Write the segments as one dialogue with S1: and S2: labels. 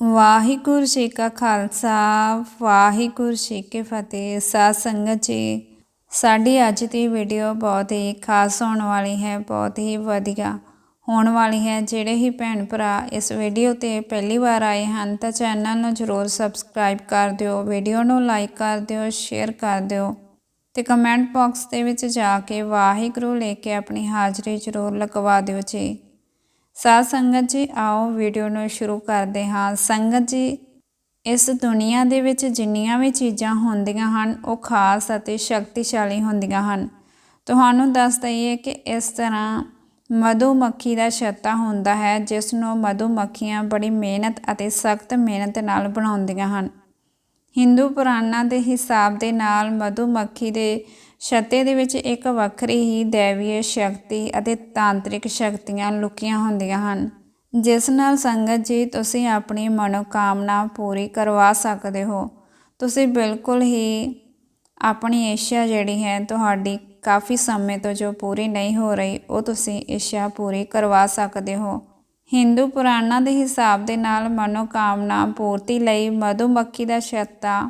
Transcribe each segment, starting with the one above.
S1: ਵਾਹਿਗੁਰੂ ਜੀ ਕਾ ਖਾਲਸਾ, ਵਾਹਿਗੁਰੂ ਜੀ ਕੀ ਫਤਿਹ। ਸਾਧ ਸੰਗਤ ਜੀ, ਸਾਡੀ ਅੱਜ ਦੀ ਵੀਡੀਓ ਬਹੁਤ ਹੀ ਖਾਸ ਹੋਣ ਵਾਲੀ ਹੈ, ਬਹੁਤ ਹੀ ਵਧੀਆ ਹੋਣ ਵਾਲੀ ਹੈ। ਜਿਹੜੇ ਹੀ ਭੈਣ ਭਰਾ ਇਸ ਵੀਡੀਓ ਤੇ ਪਹਿਲੀ ਵਾਰ ਆਏ ਹਨ, ਤਾਂ ਚੈਨਲ ਨੂੰ ਜ਼ਰੂਰ ਸਬਸਕ੍ਰਾਈਬ ਕਰ ਦਿਓ ਵੀਡੀਓ ਨੂੰ ਲਾਈਕ ਕਰ ਦਿਓ ਸ਼ੇਅਰ ਕਰ ਦਿਓ ਤੇ ਕਮੈਂਟ ਬਾਕਸ ਦੇ ਵਿੱਚ ਜਾ ਕੇ ਵਾਹਿਗੁਰੂ ਲੈ ਕੇ ਆਪਣੀ ਹਾਜ਼ਰੀ ਜ਼ਰੂਰ ਲਗਵਾ ਦਿਓ ਜੀ। ਸਾਧ ਸੰਗਤ ਜੀ, ਆਓ ਵੀਡੀਓ ਨੂੰ ਸ਼ੁਰੂ ਕਰਦੇ ਹਾਂ। ਸੰਗਤ ਜੀ, ਇਸ ਦੁਨੀਆ ਦੇ ਵਿੱਚ ਜਿੰਨੀਆਂ ਵੀ ਚੀਜ਼ਾਂ ਹੁੰਦੀਆਂ ਹਨ, ਉਹ ਖਾਸ ਅਤੇ ਸ਼ਕਤੀਸ਼ਾਲੀ ਹੁੰਦੀਆਂ ਹਨ। ਤੁਹਾਨੂੰ ਦੱਸ ਦਈਏ ਕਿ ਇਸ ਤਰ੍ਹਾਂ ਮਧੂ ਮੱਖੀ ਦਾ ਛੱਤਾ ਹੁੰਦਾ ਹੈ, ਜਿਸ ਨੂੰ ਮਧੂ ਮੱਖੀਆਂ ਬੜੀ ਮਿਹਨਤ ਅਤੇ ਸਖਤ ਮਿਹਨਤ ਨਾਲ ਬਣਾਉਂਦੀਆਂ ਹਨ। ਹਿੰਦੂ ਪੁਰਾਣਾਂ ਦੇ ਹਿਸਾਬ ਦੇ ਨਾਲ ਮਧੂ ਮੱਖੀ ਦੇ ਛੱਤੇ ਦੇ ਵਿੱਚ ਇੱਕ ਵੱਖਰੀ ਹੀ ਦੇਵੀ ਸ਼ਕਤੀ ਅਤੇ ਤਾਂਤਰਿਕ ਸ਼ਕਤੀਆਂ ਲੁਕੀਆਂ ਹੁੰਦੀਆਂ ਹਨ, ਜਿਸ ਨਾਲ ਸੰਗਤ ਜੀ ਤੁਸੀਂ ਆਪਣੀ ਮਨੋਕਾਮਨਾ ਪੂਰੀ ਕਰਵਾ ਸਕਦੇ ਹੋ। ਤੁਸੀਂ ਬਿਲਕੁਲ ਹੀ ਆਪਣੀ ਇੱਛਾ ਜਿਹੜੀ ਹੈ ਤੁਹਾਡੀ ਕਾਫੀ ਸਮੇਂ ਤੋਂ ਜੋ ਪੂਰੀ ਨਹੀਂ ਹੋ ਰਹੀ, ਉਹ ਤੁਸੀਂ ਇੱਛਾ ਪੂਰੀ ਕਰਵਾ ਸਕਦੇ ਹੋ। ਹਿੰਦੂ ਪੁਰਾਣਾਂ ਦੇ ਹਿਸਾਬ ਦੇ ਨਾਲ ਮਨੋਕਾਮਨਾ ਪੂਰਤੀ ਲਈ ਮਧੂਮੱਖੀ ਦਾ ਛੱਤਾ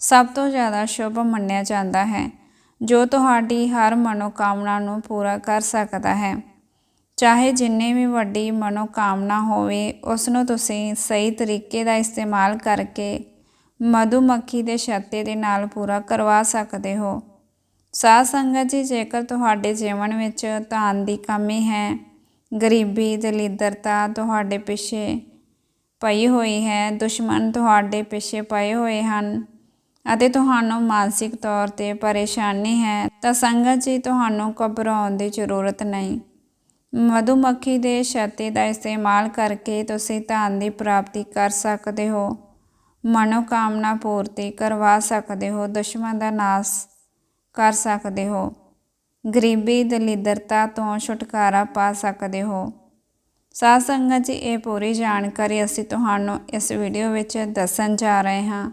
S1: ਸਭ ਤੋਂ ਜ਼ਿਆਦਾ ਸ਼ੁਭ ਮੰਨਿਆ ਜਾਂਦਾ ਹੈ। ਜੋ ਤੁਹਾਡੀ ਹਰ ਮਨੋਕਾਮਨਾ ਨੂੰ ਪੂਰਾ ਕਰ ਸਕਦਾ ਹੈ। ਚਾਹੇ ਜਿੰਨੇ ਵੀ ਵੱਡੀ ਮਨੋਕਾਮਨਾ ਹੋਵੇ ਉਸ ਨੂੰ ਤੁਸੀਂ ਸਹੀ ਤਰੀਕੇ ਦਾ ਇਸਤੇਮਾਲ ਕਰਕੇ ਮਧੂਮੱਖੀ ਦੇ ਛੱਤੇ ਦੇ ਨਾਲ ਪੂਰਾ ਕਰਵਾ ਸਕਦੇ ਹੋ। ਸਾਧ ਸੰਗਤ ਜੀ, ਜੇਕਰ ਤੁਹਾਡੇ ਜੀਵਨ ਵਿੱਚ ਧਨ ਦੀ ਕਮੀ ਹੈ, ਗਰੀਬੀ, ਦਲਿੱਦਰਤਾ ਤੁਹਾਡੇ ਪਿੱਛੇ ਪਈ ਹੋਈ ਹੈ, ਦੁਸ਼ਮਣ ਤੁਹਾਡੇ ਪਿੱਛੇ ਪਏ ਹੋਏ ਹਨ ਅਤੇ ਤੁਹਾਨੂੰ ਮਾਨਸਿਕ ਤੌਰ ਤੇ ਪਰੇਸ਼ਾਨੀ ਹੈ, ਤਾਂ ਸੰਗਤ ਜੀ ਤੁਹਾਨੂੰ ਘਬਰਾਉਣ ਦੀ ਜ਼ਰੂਰਤ ਨਹੀਂ। ਮਧੂਮੱਖੀ ਦੇ ਛੱਤੇ ਦਾ ਇਸਤੇਮਾਲ ਕਰਕੇ ਤੁਸੀਂ ਧਨ ਦੀ ਪ੍ਰਾਪਤੀ ਕਰ ਸਕਦੇ ਹੋ, ਮਨੋਕਾਮਨਾ ਪੂਰਤੀ ਕਰਵਾ ਸਕਦੇ ਹੋ, ਦੁਸ਼ਮਣ ਦਾ ਨਾਸ਼ ਕਰ ਸਕਦੇ ਹੋ, ਗਰੀਬੀ ਦਲਿੱਦਰਤਾ ਤੋਂ ਛੁਟਕਾਰਾ ਪਾ ਸਕਦੇ ਹੋ। ਸਾਧ ਸੰਗਤ ਜੀ, ਇਹ ਪੂਰੀ ਜਾਣਕਾਰੀ ਅਸੀਂ ਤੁਹਾਨੂੰ ਇਸ ਵੀਡੀਓ ਵਿੱਚ ਦੱਸਣ ਜਾ ਰਹੇ ਹਾਂ।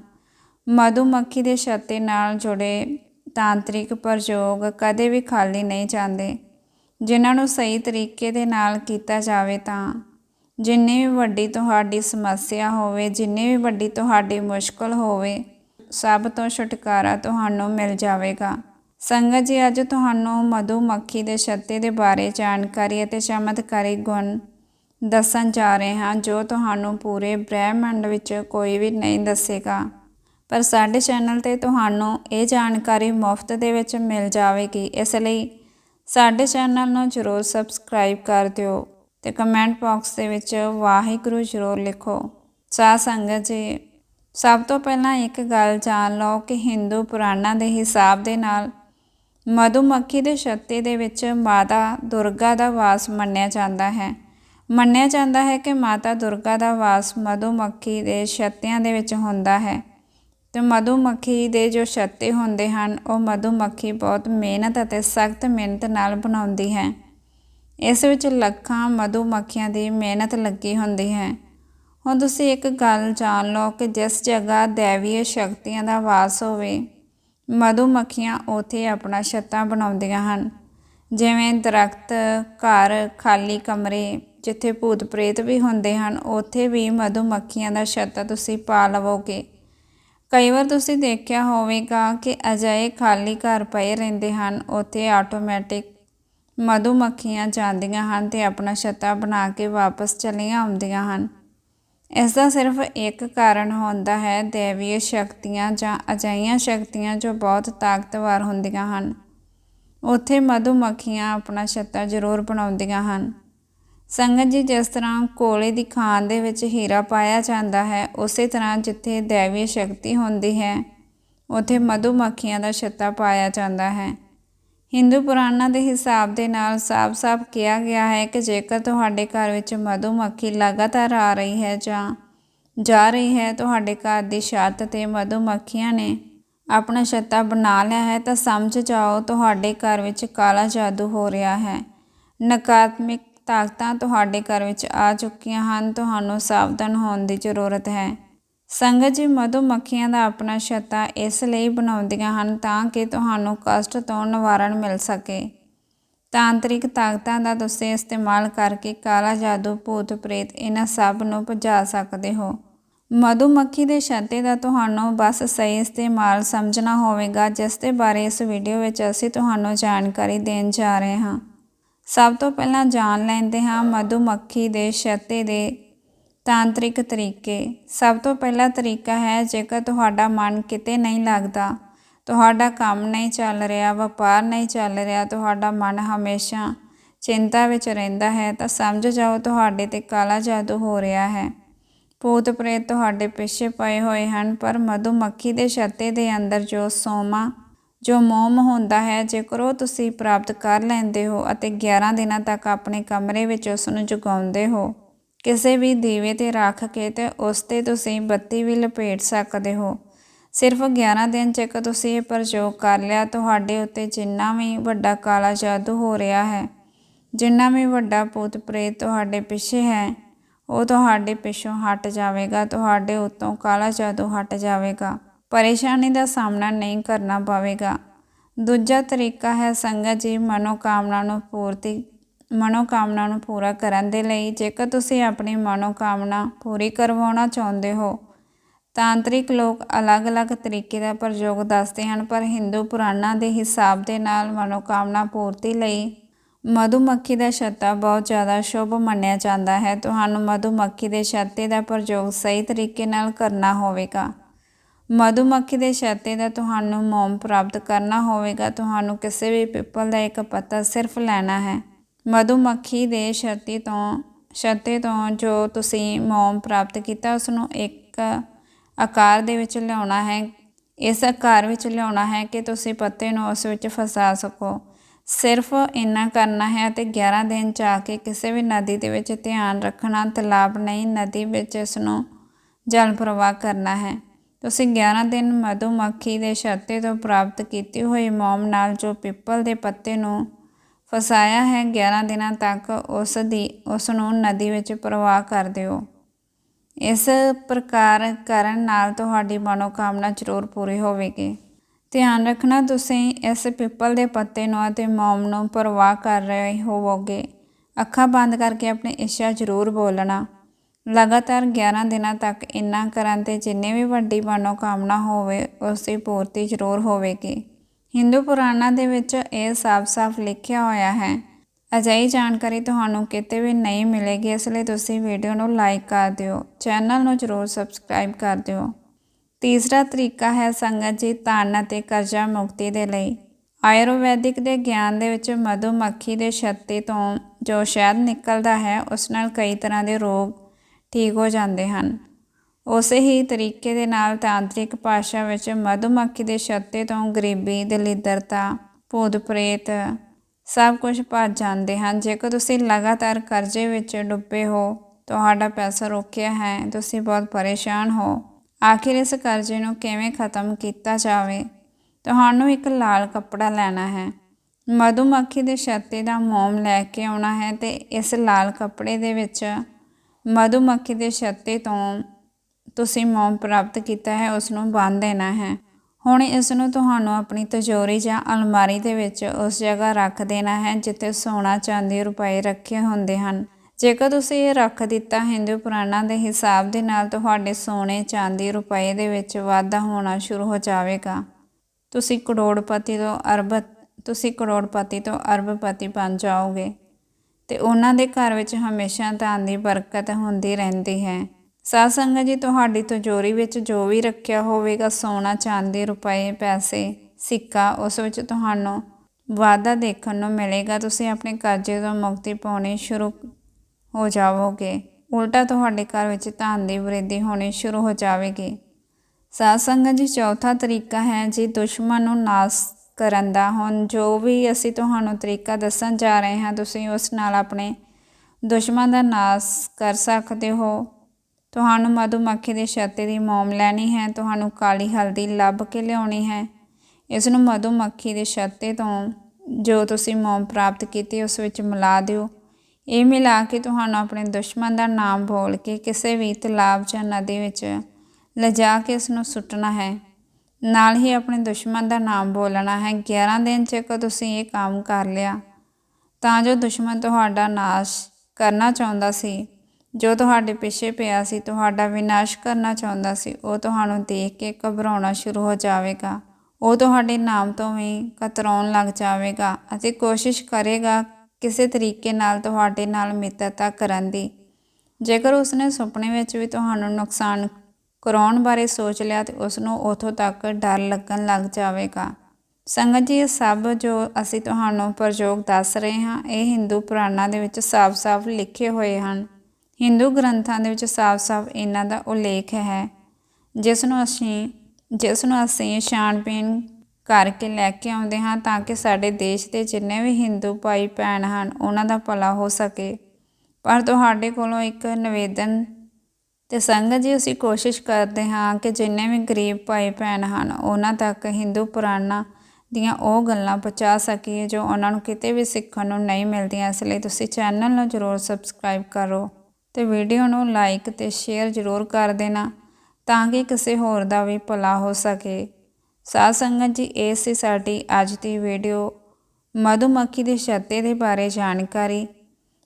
S1: ਮਧੂਮੱਖੀ ਦੇ ਛੱਤੇ ਨਾਲ ਜੁੜੇ ਤਾਂਤਰਿਕ ਪ੍ਰਯੋਗ ਕਦੇ ਵੀ ਖਾਲੀ ਨਹੀਂ ਜਾਂਦੇ। ਜਿਨ੍ਹਾਂ ਨੂੰ ਸਹੀ ਤਰੀਕੇ ਦੇ ਨਾਲ ਕੀਤਾ ਜਾਵੇ ਤਾਂ, ਜਿੰਨੀ ਵੀ ਵੱਡੀ ਤੁਹਾਡੀ ਸਮੱਸਿਆ ਹੋਵੇ, ਜਿੰਨੀ ਵੀ ਵੱਡੀ ਤੁਹਾਡੀ ਮੁਸ਼ਕਲ ਹੋਵੇ, ਸਭ ਤੋਂ ਛੁਟਕਾਰਾ ਤੁਹਾਨੂੰ ਮਿਲ ਜਾਵੇਗਾ। ਸੰਗਤ ਜੀ, ਅੱਜ ਤੁਹਾਨੂੰ ਮਧੂਮੱਖੀ ਦੇ ਛੱਤੇ ਦੇ ਬਾਰੇ ਜਾਣਕਾਰੀ ਅਤੇ ਚਮਤਕਾਰੀ ਗੁਣ ਦੱਸਣ ਜਾ ਰਹੇ ਹਾਂ, ਜੋ ਤੁਹਾਨੂੰ ਪੂਰੇ ਬ੍ਰਹਿਮੰਡ ਵਿੱਚ ਕੋਈ ਵੀ ਨਹੀਂ ਦੱਸੇਗਾ। ਪਰ ਸਾਡੇ ਚੈਨਲ ਤੇ ਤੁਹਾਨੂੰ ਇਹ ਜਾਣਕਾਰੀ ਮੁਫਤ ਦੇ ਵਿੱਚ ਮਿਲ ਜਾਵੇਗੀ। ਇਸ ਲਈ ਸਾਡੇ ਚੈਨਲ ਨੂੰ ਜ਼ਰੂਰ ਸਬਸਕ੍ਰਾਈਬ ਕਰ ਦਿਓ ਤੇ ਕਮੈਂਟ ਬਾਕਸ ਦੇ ਵਿੱਚ ਵਾਹਿਗੁਰੂ ਜ਼ਰੂਰ ਲਿਖੋ। ਸਾਧ ਸੰਗਤ ਜੀ, ਸਭ ਤੋਂ ਪਹਿਲਾਂ ਇੱਕ ਗੱਲ ਜਾਣ ਲਓ ਕਿ ਹਿੰਦੂ ਪੁਰਾਣਾਂ ਦੇ ਹਿਸਾਬ ਦੇ ਨਾਲ ਮਧੂਮੱਖੀ ਦੇ ਛੱਤੇ ਦੇ ਵਿੱਚ ਮਾਤਾ ਦੁਰਗਾ ਦਾ ਵਾਸ ਮੰਨਿਆ ਜਾਂਦਾ ਹੈ। ਮੰਨਿਆ ਜਾਂਦਾ ਹੈ ਕਿ ਮਾਤਾ ਦੁਰਗਾ ਦਾ ਵਾਸ ਮਧੂਮੱਖੀ ਦੇ ਛੱਤਿਆਂ ਦੇ ਵਿੱਚ ਹੁੰਦਾ ਹੈ। ਤੇ ਮਧੂਮੱਖੀ ਦੇ ਜੋ ਛੱਤੇ ਹੁੰਦੇ ਹਨ, ਉਹ ਮਧੂਮੱਖੀ ਬਹੁਤ ਮਿਹਨਤ ਅਤੇ ਸਖਤ ਮਿਹਨਤ ਨਾਲ ਬਣਾਉਂਦੀ ਹੈ। ਇਸ ਵਿੱਚ ਲੱਖਾਂ ਮਧੂਮੱਖੀਆਂ ਦੀ ਮਿਹਨਤ ਲੱਗੀ ਹੁੰਦੀ ਹੈ। ਹੁਣ ਤੁਸੀਂ ਇੱਕ ਗੱਲ ਜਾਣ ਲਓ ਕਿ ਜਿਸ ਜਗ੍ਹਾ ਦੇਵੀ ਸ਼ਕਤੀਆਂ ਦਾ ਵਾਸ ਹੋਵੇ, ਮਧੂਮੱਖੀਆਂ ਉਥੇ ਆਪਣਾ ਛੱਤਾ ਬਣਾਉਂਦੀਆਂ ਹਨ। ਜਿਵੇਂ ਦਰਖਤ, ਘਰ, ਖਾਲੀ ਕਮਰੇ, ਜਿੱਥੇ ਭੂਤ ਪ੍ਰੇਤ ਵੀ ਹੁੰਦੇ ਹਨ, ਉਥੇ ਵੀ ਮਧੂਮੱਖੀਆਂ ਦਾ ਛੱਤਾ ਤੁਸੀਂ ਪਾ ਲਵੋਗੇ। ਕਈ ਵਾਰ ਤੁਸੀਂ ਦੇਖਿਆ ਹੋਵੇਗਾ ਕਿ ਅਜਿਹੇ ਖਾਲੀ ਘਰ ਪਏ ਰਹਿੰਦੇ ਹਨ, ਉੱਥੇ ਆਟੋਮੈਟਿਕ ਮਧੂਮੱਖੀਆਂ ਜਾਂਦੀਆਂ ਹਨ ਤੇ ਆਪਣਾ ਛੱਤਾ ਬਣਾ ਕੇ ਵਾਪਸ ਚਲੀਆਂ ਆਉਂਦੀਆਂ ਹਨ। ਇਸ ਦਾ ਸਿਰਫ ਇੱਕ ਕਾਰਨ ਹੁੰਦਾ ਹੈ ਦੇਵੀ ਸ਼ਕਤੀਆਂ ਜਾਂ ਅਜਾਈਆਂ ਸ਼ਕਤੀਆਂ ਜੋ ਬਹੁਤ ਤਾਕਤਵਰ ਹੁੰਦੀਆਂ ਹਨ। ਉੱਥੇ ਮਧੂਮੱਖੀਆਂ ਆਪਣਾ ਛੱਤਾ ਜ਼ਰੂਰ ਬਣਾਉਂਦੀਆਂ ਹਨ। ਸੰਗਤ ਜੀ, ਜਿਸ ਤਰ੍ਹਾਂ ਕੋਲੇ ਦੀ ਖਾਨ ਦੇ ਵਿੱਚ ਹੀਰਾ ਪਾਇਆ ਜਾਂਦਾ ਹੈ, ਉਸੇ ਤਰ੍ਹਾਂ ਜਿੱਥੇ ਦੇਵੀ ਸ਼ਕਤੀ ਹੁੰਦੀ ਹੈ, ਉੱਥੇ ਮਧੂਮੱਖੀਆਂ ਦਾ ਛੱਤਾ ਪਾਇਆ ਜਾਂਦਾ ਹੈ। ਹਿੰਦੂ ਪੁਰਾਣਾਂ ਦੇ ਹਿਸਾਬ ਦੇ ਨਾਲ ਸਾਫ਼-ਸਾਫ਼ ਕਿਹਾ ਗਿਆ ਹੈ ਕਿ ਜੇਕਰ ਤੁਹਾਡੇ ਘਰ ਵਿੱਚ ਮਧੂਮੱਖੀ ਲਗਾਤਾਰ ਆ ਰਹੀ ਹੈ ਜਾਂ ਜਾ ਰਹੀ ਹੈ, ਤੁਹਾਡੇ ਘਰ ਦੀ ਛੱਤ ਤੇ ਮਧੂਮੱਖੀਆਂ ਨੇ ਆਪਣਾ ਛੱਤਾ ਬਣਾ ਲਿਆ ਹੈ, ਤਾਂ ਸਮਝ ਜਾਓ ਤੁਹਾਡੇ ਘਰ ਵਿੱਚ ਕਾਲਾ ਜਾਦੂ ਹੋ ਰਿਹਾ ਹੈ। ਨਕਾਰਾਤਮਕ ਤਾਕਤਾਂ ਤੁਹਾਡੇ ਘਰ ਵਿੱਚ ਆ ਚੁੱਕੀਆਂ ਹਨ, ਤੁਹਾਨੂੰ ਸਾਵਧਾਨ ਹੋਣ ਦੀ ਜ਼ਰੂਰਤ ਹੈ। ਸੰਗਤ ਜੀ ਮਧੂਮੱਖੀਆਂ ਦਾ ਆਪਣਾ ਛੱਤਾ ਇਸ ਲਈ ਬਣਾਉਂਦੀਆਂ ਹਨ ਤਾਂ ਕਿ ਤੁਹਾਨੂੰ ਕਸ਼ਟ ਤੋਂ ਨਿਵਾਰਨ ਮਿਲ ਸਕੇ। ਤਾਂਤਰਿਕ ਤਾਕਤਾਂ ਦਾ ਤੁਸੀਂ ਇਸਤੇਮਾਲ ਕਰਕੇ ਕਾਲਾ ਜਾਦੂ, ਭੂਤ ਪ੍ਰੇਤ ਇਹਨਾਂ ਸਭ ਨੂੰ ਭਜਾ ਸਕਦੇ ਹੋ। ਮਧੂਮੱਖੀ ਦੇ ਛੱਤੇ ਦਾ ਤੁਹਾਨੂੰ ਬਸ ਸਹੀ ਇਸਤੇਮਾਲ ਸਮਝਣਾ ਹੋਵੇਗਾ, ਜਿਸ ਦੇ ਬਾਰੇ ਇਸ ਵੀਡੀਓ ਵਿੱਚ ਅਸੀਂ ਤੁਹਾਨੂੰ ਜਾਣਕਾਰੀ ਦੇਣ ਜਾ ਰਹੇ ਹਾਂ। ਸਭ ਤੋਂ ਪਹਿਲਾਂ ਜਾਣ ਲੈਂਦੇ ਹਾਂ ਮਧੂਮੱਖੀ ਦੇ ਛੱਤੇ ਦੇ ਤਾਂਤਰਿਕ ਤਰੀਕੇ। ਸਭ ਤੋਂ ਪਹਿਲਾ ਤਰੀਕਾ ਹੈ, ਜੇਕਰ ਤੁਹਾਡਾ ਮਨ ਕਿਤੇ ਨਹੀਂ ਲੱਗਦਾ, ਤੁਹਾਡਾ ਕੰਮ ਨਹੀਂ ਚੱਲ ਰਿਹਾ, ਵਪਾਰ ਨਹੀਂ ਚੱਲ ਰਿਹਾ, ਤੁਹਾਡਾ ਮਨ ਹਮੇਸ਼ਾ ਚਿੰਤਾ ਵਿੱਚ ਰਹਿੰਦਾ ਹੈ, ਤਾਂ ਸਮਝ ਜਾਓ ਤੁਹਾਡੇ ਤੇ ਕਾਲਾ ਜਾਦੂ ਹੋ ਰਿਹਾ ਹੈ। ਭੂਤ ਪ੍ਰੇਤ ਤੁਹਾਡੇ ਪਿੱਛੇ ਪਏ ਹੋਏ ਹਨ, ਪਰ ਮਧੂਮੱਖੀ ਦੇ ਛੱਤੇ ਦੇ ਅੰਦਰ ਜੋ ਸੋਮਾ ਜੋ ਮੋਮ ਹੁੰਦਾ ਹੈ, ਜੇਕਰ ਉਹ ਤੁਸੀਂ ਪ੍ਰਾਪਤ ਕਰ ਲੈਂਦੇ ਹੋ ਅਤੇ 11 ਦਿਨਾਂ ਤੱਕ ਆਪਣੇ ਕਮਰੇ ਵਿੱਚ ਉਸ ਨੂੰ ਜਗਾਉਂਦੇ ਹੋ, ਕਿਸੇ ਵੀ ਦੀਵੇ ਤੇ ਰੱਖ ਕੇ ਤੇ ਉਸ ਤੇ ਤੁਸੀਂ ਬੱਤੀ ਵੀ ਲਪੇਟ ਸਕਦੇ ਹੋ। ਸਿਰਫ 11 ਦਿਨ ਜੇਕਰ ਤੁਸੀਂ ਇਹ ਪ੍ਰਯੋਗ ਕਰ ਲਿਆ, ਤੁਹਾਡੇ ਉੱਤੇ ਜਿੰਨਾ ਵੀ ਵੱਡਾ ਕਾਲਾ ਜਾਦੂ ਹੋ ਰਿਹਾ ਹੈ, ਜਿੰਨਾ ਵੀ ਵੱਡਾ ਭੂਤ ਪ੍ਰੇਤ ਤੁਹਾਡੇ ਪਿੱਛੇ ਹੈ, ਉਹ ਤੁਹਾਡੇ ਪਿੱਛੋਂ ਹਟ ਜਾਵੇਗਾ, ਤੁਹਾਡੇ ਉੱਤੋਂ ਕਾਲਾ ਜਾਦੂ ਹਟ ਜਾਵੇਗਾ। ਪਰੇਸ਼ਾਨੀ ਦਾ ਸਾਹਮਣਾ ਨਹੀਂ ਕਰਨਾ ਪਵੇਗਾ। ਦੂਜਾ ਤਰੀਕਾ ਹੈ ਸੰਗਤ ਜੀ ਮਨੋਕਾਮਨਾ ਨੂੰ ਪੂਰਤੀ, ਮਨੋਕਾਮਨਾ ਨੂੰ ਪੂਰਾ ਕਰਨ ਦੇ ਲਈ ਜੇਕਰ ਤੁਸੀਂ ਆਪਣੀ ਮਨੋਕਾਮਨਾ ਪੂਰੀ ਕਰਵਾਉਣਾ ਚਾਹੁੰਦੇ ਹੋ, ਤਾਂਤਰਿਕ ਲੋਕ ਅਲੱਗ-ਅਲੱਗ ਤਰੀਕੇ ਦਾ ਪ੍ਰਯੋਗ ਦੱਸਦੇ ਹਨ, ਪਰ ਹਿੰਦੂ ਪੁਰਾਣਾਂ ਦੇ ਹਿਸਾਬ ਦੇ ਨਾਲ ਮਨੋਕਾਮਨਾ ਪੂਰਤੀ ਲਈ ਮਧੂਮੱਖੀ ਦਾ ਛੱਤਾ ਬਹੁਤ ਜ਼ਿਆਦਾ ਸ਼ੁਭ ਮੰਨਿਆ ਜਾਂਦਾ ਹੈ। ਤੁਹਾਨੂੰ ਮਧੂਮੱਖੀ ਦੇ ਛੱਤੇ ਦਾ ਪ੍ਰਯੋਗ ਸਹੀ ਤਰੀਕੇ ਨਾਲ ਕਰਨਾ ਹੋਵੇਗਾ। ਮਧੂਮੱਖੀ ਦੇ ਛੱਤੇ ਦਾ ਤੁਹਾਨੂੰ ਮੋਮ ਪ੍ਰਾਪਤ ਕਰਨਾ ਹੋਵੇਗਾ। ਤੁਹਾਨੂੰ ਕਿਸੇ ਵੀ ਪਿੱਪਲ ਦਾ ਇੱਕ ਪੱਤਾ ਸਿਰਫ ਲੈਣਾ ਹੈ। ਮਧੂਮੱਖੀ ਦੇ ਛੱਤੇ ਤੋਂ ਛੱਤੇ ਤੋਂ ਜੋ ਤੁਸੀਂ ਮੋਮ ਪ੍ਰਾਪਤ ਕੀਤਾ ਉਸ ਨੂੰ ਇੱਕ ਆਕਾਰ ਦੇ ਵਿੱਚ ਲਿਆਉਣਾ ਹੈ। ਇਸ ਆਕਾਰ ਵਿੱਚ ਲਿਆਉਣਾ ਹੈ ਕਿ ਤੁਸੀਂ ਪੱਤੇ ਨੂੰ ਉਸ ਵਿੱਚ ਫਸਾ ਸਕੋ। ਸਿਰਫ ਇੰਨਾ ਕਰਨਾ ਹੈ ਅਤੇ 11 ਦਿਨ ਜਾ ਕੇ ਕਿਸੇ ਵੀ ਨਦੀ ਦੇ ਵਿੱਚ ਧਿਆਨ ਰੱਖਣਾ, ਤਲਾਬ ਨਹੀਂ, ਨਦੀ ਵਿੱਚ ਇਸ ਨੂੰ ਜਲ ਪ੍ਰਵਾਹ ਕਰਨਾ ਹੈ। ਤੁਸੀਂ 11 ਦਿਨ ਮਧੂਮੱਖੀ ਦੇ ਛੱਤੇ ਤੋਂ ਪ੍ਰਾਪਤ ਕੀਤੀ ਹੋਈ ਮੋਮ ਨਾਲ ਜੋ ਪਿੱਪਲ ਦੇ ਪੱਤੇ ਨੂੰ ਫਸਾਇਆ ਹੈ 11 ਦਿਨਾਂ ਤੱਕ ਉਸ ਦੀ, ਉਸ ਨੂੰ ਨਦੀ ਵਿੱਚ ਪ੍ਰਵਾਹ ਕਰ ਦਿਓ। ਇਸ ਪ੍ਰਕਾਰ ਕਰਨ ਨਾਲ ਤੁਹਾਡੀ ਮਨੋਕਾਮਨਾ ਜ਼ਰੂਰ ਪੂਰੀ ਹੋਵੇਗੀ। ਧਿਆਨ ਰੱਖਣਾ, ਤੁਸੀਂ ਇਸ ਪਿੱਪਲ ਦੇ ਪੱਤੇ ਨੂੰ ਅਤੇ ਮੋਮ ਨੂੰ ਪ੍ਰਵਾਹ ਕਰ ਰਹੇ ਹੋਵੋਗੇ। ਅੱਖਾਂ ਬੰਦ ਕਰਕੇ ਆਪਣੀ ਇੱਛਾ ਜ਼ਰੂਰ ਬੋਲਣਾ। ਲਗਾਤਾਰ 11 ਦਿਨਾਂ ਤੱਕ ਇੰਨਾ ਕਰਨ ਤੇ ਜਿੰਨੇ ਵੀ ਵੱਡੀ ਮਨੋਕਾਮਨਾ ਹੋਵੇ, ਉਸ ਦੀ ਪੂਰਤੀ ਜ਼ਰੂਰ ਹੋਵੇਗੀ। ਹਿੰਦੂ ਪੁਰਾਣਾਂ ਦੇ ਵਿੱਚ ਇਹ ਸਾਫ਼-ਸਾਫ਼ ਲਿਖਿਆ ਹੋਇਆ ਹੈ। ਅਜਿਹੀ ਜਾਣਕਾਰੀ ਤੁਹਾਨੂੰ ਕਿਤੇ ਵੀ ਨਹੀਂ ਮਿਲੇਗੀ, ਇਸ ਲਈ ਤੁਸੀਂ ਵੀਡੀਓ ਨੂੰ ਲਾਈਕ ਕਰ ਦਿਓ, ਚੈਨਲ ਨੂੰ ਜ਼ਰੂਰ ਸਬਸਕ੍ਰਾਈਬ ਕਰ ਦਿਓ। ਤੀਸਰਾ ਤਰੀਕਾ ਹੈ ਸੰਗਤ ਜੀ ਤਾਨ ਅਤੇ ਕਰਜ਼ਾ ਮੁਕਤੀ ਦੇ ਲਈ। ਆਯੁਰਵੈਦਿਕ ਦੇ ਗਿਆਨ ਦੇ ਵਿੱਚ ਮਧੂਮੱਖੀ ਦੇ ਛੱਤੇ ਤੋਂ ਜੋ ਸ਼ਹਿਦ ਨਿਕਲਦਾ ਹੈ, ਉਸ ਨਾਲ ਕਈ ਤਰ੍ਹਾਂ ਦੇ ਰੋਗ ਠੀਕ ਹੋ ਜਾਂਦੇ ਹਨ। ਉਸੇ ਹੀ ਤਰੀਕੇ ਦੇ ਨਾਲ ਤਾਂਤਰਿਕ ਭਾਸ਼ਾ ਵਿੱਚ ਮਧੂਮੱਖੀ ਦੇ ਛੱਤੇ ਤੋਂ ਗਰੀਬੀ, ਦਲਿੱਦਰਤਾ, ਭੂਤ ਪ੍ਰੇਤ ਸਭ ਕੁਝ ਭੱਜ ਜਾਂਦੇ ਹਨ। ਜੇਕਰ ਤੁਸੀਂ ਲਗਾਤਾਰ ਕਰਜ਼ੇ ਵਿੱਚ ਡੁੱਬੇ ਹੋ, ਤੁਹਾਡਾ ਪੈਸਾ ਰੋਕਿਆ ਹੈ, ਤੁਸੀਂ ਬਹੁਤ ਪਰੇਸ਼ਾਨ ਹੋ। ਆਖਿਰ ਇਸ ਕਰਜ਼ੇ ਨੂੰ ਕਿਵੇਂ ਖਤਮ ਕੀਤਾ ਜਾਵੇ? ਤੁਹਾਨੂੰ ਇੱਕ ਲਾਲ ਕੱਪੜਾ ਲੈਣਾ ਹੈ। ਮਧੂਮੱਖੀ ਦੇ ਛੱਤੇ ਦਾ ਮੋਮ ਲੈ ਕੇ ਆਉਣਾ ਹੈ ਤੇ ਇਸ ਲਾਲ ਕੱਪੜੇ ਦੇ ਵਿੱਚ ਮਧੂਮੱਖੀ ਦੇ ਛੱਤੇ ਤੋਂ ਤੁਸੀਂ ਮੋਮ ਪ੍ਰਾਪਤ ਕੀਤਾ ਹੈ ਉਸ ਨੂੰ ਬੰਨ੍ਹ ਦੇਣਾ ਹੈ। ਹੁਣ ਇਸ ਨੂੰ ਤੁਹਾਨੂੰ ਆਪਣੀ ਤਜੋਰੀ ਜਾਂ ਅਲਮਾਰੀ ਦੇ ਵਿੱਚ ਉਸ ਜਗ੍ਹਾ ਰੱਖ ਦੇਣਾ ਹੈ, ਜਿੱਥੇ ਸੋਨਾ, ਚਾਂਦੀ ਰੁਪਏ ਰੱਖੇ ਹੁੰਦੇ ਹਨ। ਜੇਕਰ ਤੁਸੀਂ ਇਹ ਰੱਖ ਦਿੱਤਾ, ਹਿੰਦੂ ਪੁਰਾਣਾਂ ਦੇ ਹਿਸਾਬ ਦੇ ਨਾਲ ਤੁਹਾਡੇ ਸੋਨੇ, ਚਾਂਦੀ ਰੁਪਏ ਦੇ ਵਿੱਚ ਵਾਧਾ ਹੋਣਾ ਸ਼ੁਰੂ ਹੋ ਜਾਵੇਗਾ। ਤੁਸੀਂ ਕਰੋੜਪਤੀ ਤੋਂ ਅਰਬ, ਤੁਸੀਂ ਕਰੋੜਪਤੀ ਤੋਂ ਅਰਬਪਤੀ ਬਣ ਜਾਓਗੇ। ਤੇ ਉਹਨਾਂ ਦੇ ਘਰ ਵਿੱਚ ਹਮੇਸ਼ਾ ਧਨ ਦੀ ਬਰਕਤ ਹੁੰਦੀ ਰਹਿੰਦੀ ਹੈ। ਸਾਧ ਸੰਗਤ ਜੀ, ਤੁਹਾਡੀ ਤਜੋਰੀ ਵਿੱਚ ਜੋ ਵੀ ਰੱਖਿਆ ਹੋਵੇਗਾ, ਸੋਨਾ, ਚਾਂਦੀ, ਰੁਪਏ, ਪੈਸੇ, ਸਿੱਕਾ, ਉਸ ਵਿੱਚ ਤੁਹਾਨੂੰ ਵਾਧਾ ਦੇਖਣ ਨੂੰ ਮਿਲੇਗਾ। ਤੁਸੀਂ ਆਪਣੇ ਕਰਜ਼ੇ ਤੋਂ ਮੁਕਤੀ ਪਾਉਣੀ ਸ਼ੁਰੂ ਹੋ ਜਾਵੋਗੇ। ਉਲਟਾ ਤੁਹਾਡੇ ਘਰ ਵਿੱਚ ਧਨ ਦੀ ਵ੍ਰਿੱਧੀ ਹੋਣੀ ਸ਼ੁਰੂ ਹੋ ਜਾਵੇਗੀ। ਸਾਧ ਸੰਗਤ ਜੀ, ਚੌਥਾ ਤਰੀਕਾ ਹੈ ਜੀ, ਦੁਸ਼ਮਣ ਨੂੰ ਨਾਸ ਕਰਨ ਦਾ। ਹੁਣ ਜੋ ਵੀ ਅਸੀਂ ਤੁਹਾਨੂੰ ਤਰੀਕਾ ਦੱਸਣ ਜਾ ਰਹੇ ਹਾਂ, ਤੁਸੀਂ ਉਸ ਨਾਲ ਆਪਣੇ ਦੁਸ਼ਮਣ ਦਾ ਨਾਸ ਕਰ ਸਕਦੇ ਹੋ। ਤੁਹਾਨੂੰ ਮਧੂਮੱਖੀ ਦੇ ਛੱਤੇ ਦੀ ਮੋਮ ਲੈਣੀ ਹੈ, ਤੁਹਾਨੂੰ ਕਾਲੀ ਹਲਦੀ ਲੱਭ ਕੇ ਲਿਆਉਣੀ ਹੈ। ਇਸ ਨੂੰ ਮਧੂਮੱਖੀ ਦੇ ਛੱਤੇ ਤੋਂ ਜੋ ਤੁਸੀਂ ਮੋਮ ਪ੍ਰਾਪਤ ਕੀਤੀ, ਉਸ ਵਿੱਚ ਮਿਲਾ ਦਿਓ। ਇਹ ਮਿਲਾ ਕੇ ਤੁਹਾਨੂੰ ਆਪਣੇ ਦੁਸ਼ਮਣ ਦਾ ਨਾਮ ਬੋਲ ਕੇ ਕਿਸੇ ਵੀ ਤਲਾਬ ਜਾਂ ਨਦੀ ਵਿੱਚ ਲਿਜਾ ਕੇ ਇਸ ਨੂੰ ਸੁੱਟਣਾ ਹੈ। ਨਾਲ ਹੀ ਆਪਣੇ ਦੁਸ਼ਮਣ ਦਾ ਨਾਮ ਬੋਲਣਾ ਹੈ। 11 ਦਿਨ ਜੇਕਰ ਤੁਸੀਂ ਇਹ ਕੰਮ ਕਰ ਲਿਆ। ਤਾਂ ਜੋ ਦੁਸ਼ਮਣ ਤੁਹਾਡਾ ਨਾਸ਼ ਕਰਨਾ ਚਾਹੁੰਦਾ ਸੀ। ਜੋ ਤੁਹਾਡੇ ਪਿੱਛੇ ਪਿਆ ਸੀ, ਤੁਹਾਡਾ ਵਿਨਾਸ਼ ਕਰਨਾ ਚਾਹੁੰਦਾ ਸੀ, ਉਹ ਤੁਹਾਨੂੰ ਦੇਖ ਕੇ ਘਬਰਾਉਣਾ ਸ਼ੁਰੂ ਹੋ ਜਾਵੇਗਾ। ਉਹ ਤੁਹਾਡੇ ਨਾਮ ਤੋਂ ਵੀ ਕਤਰਾਉਣ ਲੱਗ ਜਾਵੇਗਾ ਅਤੇ ਕੋਸ਼ਿਸ਼ ਕਰੇਗਾ ਕਿਸੇ ਤਰੀਕੇ ਨਾਲ ਤੁਹਾਡੇ ਨਾਲ ਮਿੱਤਰਤਾ ਕਰਨ ਦੀ। ਜੇਕਰ ਉਸਨੇ ਸੁਪਨੇ ਵਿੱਚ ਵੀ ਤੁਹਾਨੂੰ ਨੁਕਸਾਨ ਕਰਾਉਣ ਬਾਰੇ ਸੋਚ ਲਿਆ ਤੇ ਉਸ ਨੂੰ ਉਥੋਂ ਤੱਕ ਡਰ ਲੱਗਣ ਲੱਗ ਜਾਵੇਗਾ। ਸੰਗਤ ਜੀ ਇਹ ਸਭ ਜੋ ਅਸੀਂ ਤੁਹਾਨੂੰ ਪ੍ਰਯੋਗ ਦੱਸ ਰਹੇ ਹਾਂ, ਇਹ ਹਿੰਦੂ ਪੁਰਾਣਾਂ ਦੇ ਵਿੱਚ ਸਾਫ਼-ਸਾਫ਼ ਲਿਖੇ ਹੋਏ ਹਨ। ਹਿੰਦੂ ਗ੍ਰੰਥਾਂ ਦੇ ਵਿੱਚ ਸਾਫ਼-ਸਾਫ਼ ਇਹਨਾਂ ਦਾ ਉਲੇਖ ਹੈ। ਜਿਸ ਨੂੰ ਅਸੀਂ ਜਿਸ ਨੂੰ ਅਸੀਂ ਛਾਣਬੀਣ ਕਰਕੇ ਲੈ ਕੇ ਆਉਂਦੇ ਹਾਂ ਤਾਂ ਕਿ ਸਾਡੇ ਦੇਸ਼ ਦੇ ਜਿੰਨੇ ਵੀ ਹਿੰਦੂ ਭਾਈ ਭੈਣ ਹਨ, ਉਹਨਾਂ ਦਾ ਭਲਾ ਹੋ ਸਕੇ। ਪਰ ਤੁਹਾਡੇ ਕੋਲੋਂ ਇੱਕ ਨਿਵੇਦਨ ਤੇ ਸੰਗਤ ਜੀ, ਅਸੀਂ ਕੋਸ਼ਿਸ਼ ਕਰਦੇ ਹਾਂ ਕਿ ਜਿੰਨੇ ਵੀ ਗਰੀਬ ਭਾਈ ਭੈਣ ਹਨ, ਉਹਨਾਂ ਤੱਕ ਹਿੰਦੂ ਪੁਰਾਣਾਂ ਦੀਆਂ ਉਹ ਗੱਲਾਂ ਪਹੁੰਚਾ ਸਕੀਏ ਜੋ ਉਹਨਾਂ ਨੂੰ ਕਿਤੇ ਵੀ ਸਿੱਖਣ ਨੂੰ ਨਹੀਂ ਮਿਲਦੀਆਂ। ਇਸ ਲਈ ਤੁਸੀਂ ਚੈਨਲ ਨੂੰ ਜ਼ਰੂਰ ਸਬਸਕ੍ਰਾਈਬ ਕਰੋ ਤੇ ਵੀਡੀਓ ਨੂੰ ਲਾਈਕ ਤੇ ਸ਼ੇਅਰ ਜ਼ਰੂਰ ਕਰ ਦੇਣਾ ਤਾਂ ਕਿ ਕਿਸੇ ਹੋਰ ਦਾ ਵੀ ਭਲਾ ਹੋ ਸਕੇ। ਸਾਧ ਸੰਗਤ ਜੀ, ਇਹ ਸੀ ਸਾਡੀ ਅੱਜ ਦੀ ਵੀਡੀਓ। ਮਧੂਮੱਖੀ ਦੇ ਛੱਤੇ ਦੇ ਬਾਰੇ ਜਾਣਕਾਰੀ।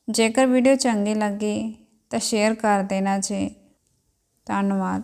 S1: ਜੇਕਰ ਵੀਡੀਓ ਚੰਗੀ ਲੱਗੀ ਤਾਂ ਸ਼ੇਅਰ ਕਰ ਦੇਣਾ ਜੀ। ধন্যবাদ